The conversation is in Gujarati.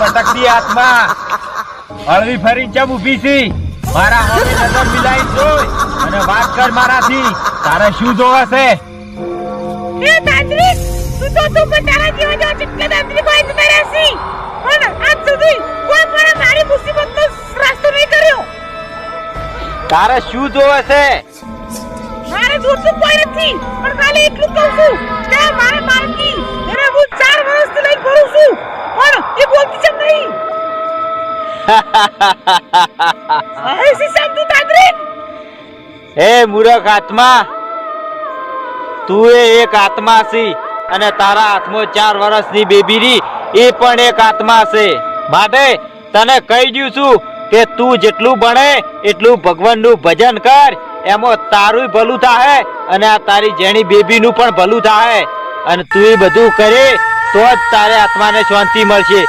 ભટકતી હાથમાં હળવી ફરી ચમ ઊભી છી? મારા હોમે નજર મિલાઈ જોઈ અને વાત કર મારાથી. તારે શું જોવે છે? હે તાંત્રિક તું તો તું પણ તારા જેવા જેવા ચટકા તાંત્રિકો આઈ માર્યા છે. પણ આજ સુધી કોઈ પણ મારી મુસીબતનો રાસ્તો નહીં કર્યો. તારે શું જોવે છે? મારે જોતું કોઈ નથી પણ ખાલી એટલું કહું છું કે મારા બાળકી એને હું ચાર વર્ષથી લઈને ભરું છું પણ એ બોલતી છે નહીં મૂરખ આત્મા, તું એ એક આત્મા છી અને તારા હાથમાં ચાર વર્ષની બેબીરી એ પણ એક આત્મા છે. માટે તને કહી દઉં છું કે તું જેટલું ભણે, એટલું ભગવાનનું ભજન કર. એમાં તારું ભલું થાય અને આ તારી જેણી બેબીનું પણ ભલું થાય અને તું એ બધું કરે, તો જ તારે આત્માને શાંતિ મળશે.